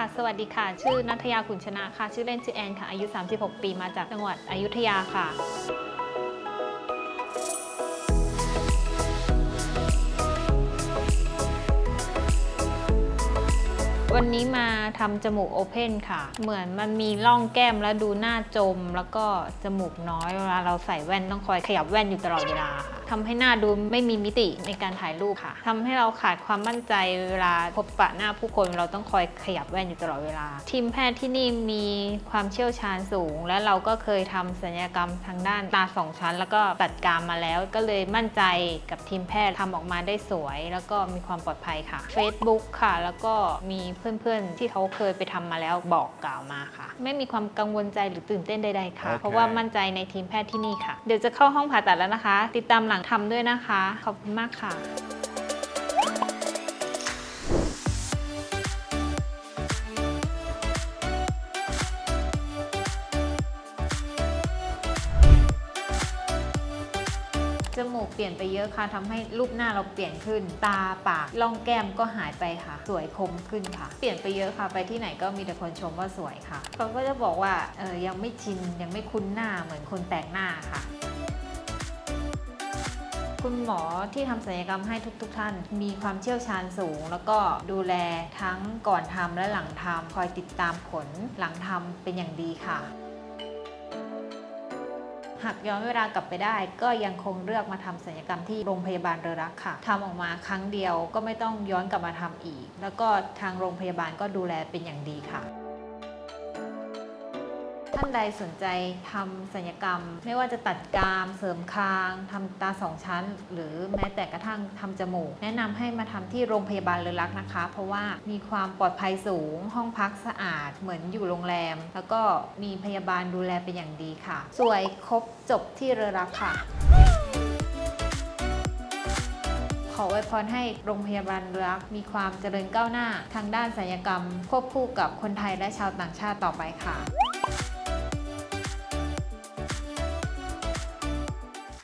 ค่ะ สวัสดีค่ะ ชื่อนัทยาขุนชนะค่ะ ชื่อเล่นชื่อแอนค่ะ อายุ 36 ปี มาจากจังหวัดอยุธยาค่ะ วันนี้มาทำจมูกโอเพนค่ะ เหมือนมันมีร่องแก้มแล้วดูหน้าจม แล้วก็จมูกน้อยเวลาเราใส่แว่นต้องคอยขยับแว่นอยู่ตลอดเวลาค่ะทำให้หน้าดูไม่มีมิติในการถ่ายรูปค่ะทำให้เราขาดความมั่นใจเวลาพบปะหน้าผู้คนเราต้องคอยขยับแว่นอยู่ตลอดเวลา ทีมแพทย์ที่นี่มีความเชี่ยวชาญสูง และเราก็เคยทำศัลยกรรมทางด้านตาสองชั้น แล้วก็ตัดกรามมาแล้วก็เลยมั่นใจกับทีมแพทย์ทำออกมาได้สวย แล้วก็มีความปลอดภัยค่ะ Facebook ค่ะ แล้วก็มีเพื่อนๆ ที่เขาเคยไปทำมาแล้วบอกกล่าวมาค่ะ ไม่มีความกังวลใจหรือตื่นเต้นใดๆค่ะโอเคเพราะว่ามั่นใจในทีมแพทย์ที่นี่ค่ะ เดี๋ยวจะเข้าห้องผ่าตัดแล้วนะคะ ติดตามหลังทำด้วยนะคะ ขอบคุณมากค่ะ จมูกเปลี่ยนไปเยอะค่ะทำให้รูปหน้าเราเปลี่ยนขึ้น ตาปากร่องแก้มก็หายไปค่ะ สวยคมขึ้นค่ะ เปลี่ยนไปเยอะค่ะ ไปที่ไหนก็มีแต่คนชมว่าสวยค่ะเขาก็จะบอกว่าเออยังไม่ชินยังไม่คุ้นหน้าเหมือนคนแปลกหน้าค่ะคุณหมอที่ทำศัลยกรรมให้ทุกๆทท่าน มีความเชี่ยวชาญสูง แล้วก็ดูแลทั้งก่อนทำและหลังทำคอยติดตามผลหลังทำเป็นอย่างดีค่ะ หากย้อนเวลากลับไปได้ ก็ยังคงเลือกมาทำศัลยกรรมที่โรงพยาบาลเรือรักค่ะทำออกมาครั้งเดียวก็ไม่ต้องย้อนกลับมาทำอีก แล้วก็ทางโรงพยาบาลก็ดูแลเป็นอย่างดีค่ะ ท่านใดสนใจทำศัลยกรรม ไม่ว่าจะตัดกราม เสริมคางทำตาสองชั้น หรือแม้แต่กระทั่งทำจมูก แนะนำให้มาทำที่โรงพยาบาลเรือรักนะคะ เพราะว่ามีความปลอดภัยสูง ห้องพักสะอาด เหมือนอยู่โรงแรม แล้วก็มีพยาบาลดูแลเป็นอย่างดีค่ะ สวยครบจบที่เรือรักค่ะขออวยพรให้โรงพยาบาลเรือรัก มีความเจริญก้าวหน้า ทางด้านศัลยกรรม ควบคู่กับคนไทยและชาวต่างชาติต่อไปค่ะ